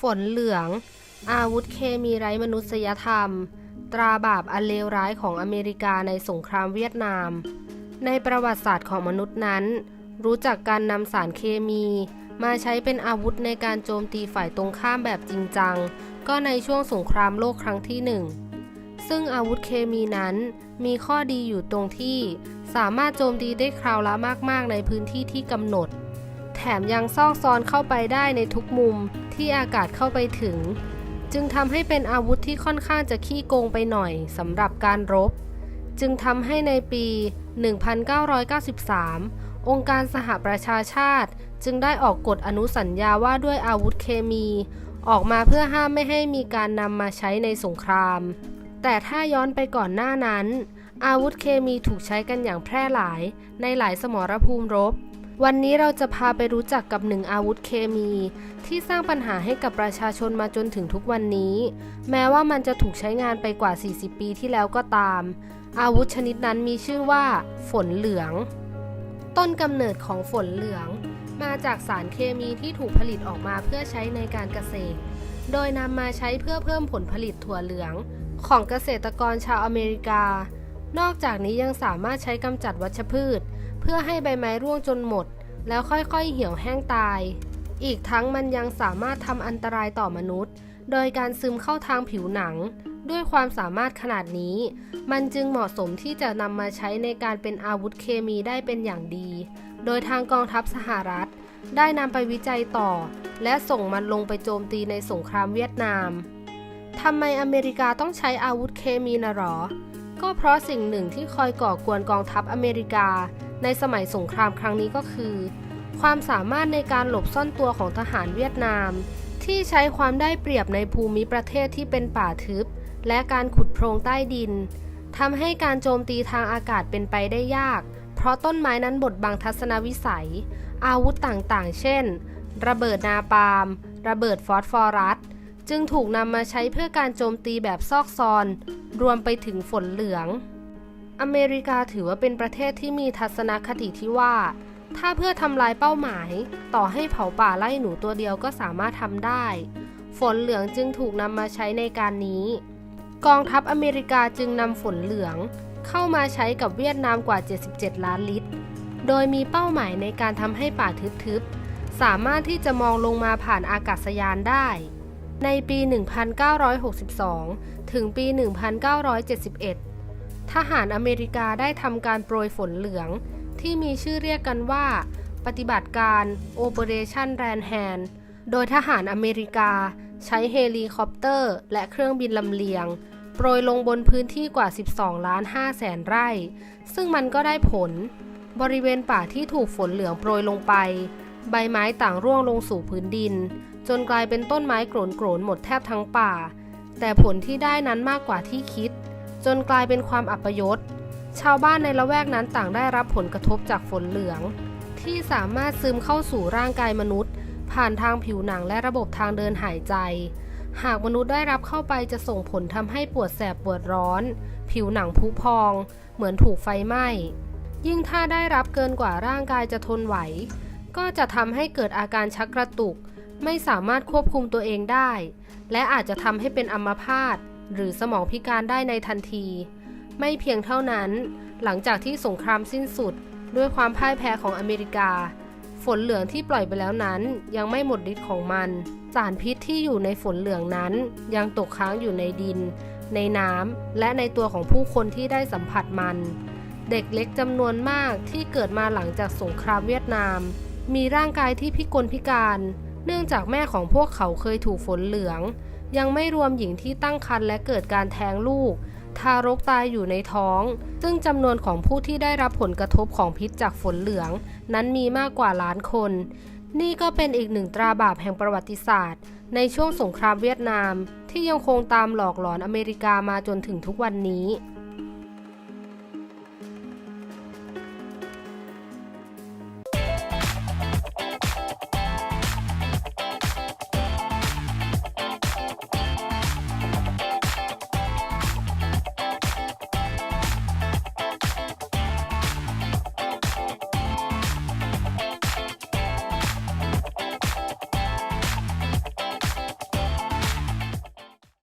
ฝนเหลือง อาวุธเคมีไร้มนุษยธรรม ตราบาปอันเลวร้ายของอเมริกาในสงครามเวียดนาม ในประวัติศาสตร์ของมนุษย์นั้น รู้จักการนำสารเคมี มาใช้เป็นอาวุธในการโจมตีฝ่ายตรงข้ามแบบจริงจัง ก็ในช่วงสงครามโลกครั้งที่หนึ่งซึ่งอาวุธเคมีนั้นมีข้อดีอยู่ตรงที่ สามารถโจมตีได้คราวละมาก ๆ ในพื้นที่ที่กำหนด มยังซอกซอนเข้าไปได้ในทุกมุมที่อากาศเข้าไปถึง จึงทำให้เป็นอาวุธที่ค่อนข้างจะขี้โกงไปหน่อยสำหรับการรบ จึงทำให้ในปี 1993 องค์การสหประชาชาติ จึงได้ออกกฎอนุสัญญาว่าด้วยอาวุธเคมี ออกมาเพื่อห้ามไม่ให้มีการนำมาใช้ในสงคราม แต่ถ้าย้อนไปก่อนหน้านั้น อาวุธเคมีถูกใช้กันอย่างแพร่หลายในหลายสมรภูมิรบ วันนี้เราจะพาไปรู้จักกับหนึ่งอาวุธเคมี ที่สร้างปัญหาให้กับประชาชนมาจนถึงทุกวันนี้ แม้ว่ามันจะถูกใช้งานไปกว่า 40 ปีที่แล้วก็ตาม อาวุธชนิดนั้นมีชื่อว่า ฝนเหลือง ต้นกำเนิดของฝนเหลือง มาจากสารเคมีที่ถูกผลิตออกมาเพื่อใช้ในการเกษตร โดยนำมาใช้เพื่อเพิ่มผลผลิตถั่วเหลือง ของเกษตรกรชาวอเมริกา นอกจากนี้ยังสามารถใช้กำจัดวัชพืช เพื่อให้ใบไม้ร่วงจนหมด แล้วค่อยๆเหี่ยวแห้งตาย อีกทั้งมันยังสามารถทำอันตรายต่อมนุษย์ โดยการซึมเข้าทางผิวหนัง ด้วยความสามารถขนาดนี้ มันจึงเหมาะสมที่จะนำมาใช้ในการเป็นอาวุธเคมีได้เป็นอย่างดี โดยทางกองทัพสหรัฐ ได้นำไปวิจัยต่อ และส่งมันลงไปโจมตีในสงครามเวียดนามทำไมอเมริกาต้องใช้อาวุธเคมีนะหรอ ก็เพราะสิ่งหนึ่งที่คอยก่อกวนกองทัพอเมริกา ในสมัยสงครามครั้งนี้ก็คือ ความสามารถในการหลบซ่อนตัวของทหารเวียดนาม ที่ใช้ความได้เปรียบในภูมิประเทศที่เป็นป่าทึบ และการขุดโพรงใต้ดินทำให้การโจมตีทางอากาศเป็นไปได้ยาก เพราะต้นไม้นั้นบดบังทัศนวิสัย อาวุธต่างๆ เช่น ระเบิดนาปาล์มระเบิดฟอสฟอรัสจึงถูกนำมาใช้เพื่อการโจมตีแบบซอกซอน รวมไปถึงฝนเหลือง อเมริกาถือว่าเป็นประเทศที่มีทัศนคติที่ว่า ถ้าเพื่อทำลายเป้าหมาย ต่อให้เผาป่าไล่หนูตัวเดียวก็สามารถทำได้ ฝนเหลืองจึงถูกนำมาใช้ในการนี้ กองทัพอเมริกาจึงนำฝนเหลือง เข้ามาใช้กับเวียดนามกว่า 77 ล้านลิตร โดยมีเป้าหมายในการทำให้ป่าทึบๆ สามารถที่จะมองลงมาผ่านอากาศยานได้ ในปี 1962 ถึงปี 1971 ทหารอเมริกาได้ทำการโปรยฝนเหลือง ที่มีชื่อเรียกกันว่า ปฏิบัติการ Operation Ran Hand โดยทหารอเมริกาใช้เฮลิคอปเตอร์ และเครื่องบินลำเลียง โปรยลงบนพื้นที่กว่า 12 ล้าน5แสนไร่ ซึ่งมันก็ได้ผล บริเวณป่าที่ถูกฝนเหลืองโปรยลงไป ใบไม้ต่างร่วงลงสู่พื้นดิน จนกลายเป็นต้นไม้โกรนโกรนๆหมดแทบทั้งป่า แต่ผลที่ได้นั้นมากกว่าที่คิด จนกลายเป็นความอัปยศ ชาวบ้านในละแวกนั้นต่างได้รับผลกระทบจากฝนเหลือง ที่สามารถซึมเข้าสู่ร่างกายมนุษย์ ผ่านทางผิวหนังและระบบทางเดินหายใจ หากมนุษย์ได้รับเข้าไปจะส่งผลทำให้ปวดแสบปวดร้อน ผิวหนังพุพอง เหมือนถูกไฟไหม้ ยิ่งถ้าได้รับเกินกว่าร่างกายจะทนไหว ก็จะทำให้เกิดอาการชักกระตุก ไม่สามารถควบคุมตัวเองได้ และอาจจะทำให้เป็นอัมพาต หรือสมองพิการได้ในทันที ไม่เพียงเท่านั้น หลังจากที่สงครามสิ้นสุดด้วยความพ่ายแพ้ของอเมริกา ฝนเหลืองที่ปล่อยไปแล้วนั้นยังไม่หมดฤทธิ์ของมัน สารพิษที่อยู่ในฝนเหลืองนั้น ยังตกค้างอยู่ในดิน ในน้ำและในตัวของผู้คนที่ได้สัมผัสมัน เด็กเล็กจำนวนมากที่เกิดมาหลังจากสงครามเวียดนาม มีร่างกายที่พิกลพิการ เนื่องจากแม่ของพวกเขาเคยถูกฝนเหลือง ยังไม่รวมหญิงที่ตั้งครรภ์และเกิดการแท้งลูก ทารกตายอยู่ในท้อง ซึ่งจำนวนของผู้ที่ได้รับผลกระทบของพิษจากฝนเหลือง นั้นมีมากกว่าล้านคน นี่ก็เป็นอีกหนึ่งตราบาปแห่งประวัติศาสตร์ ในช่วงสงครามเวียดนาม ที่ยังคงตามหลอกหลอนอเมริกามาจนถึงทุกวันนี้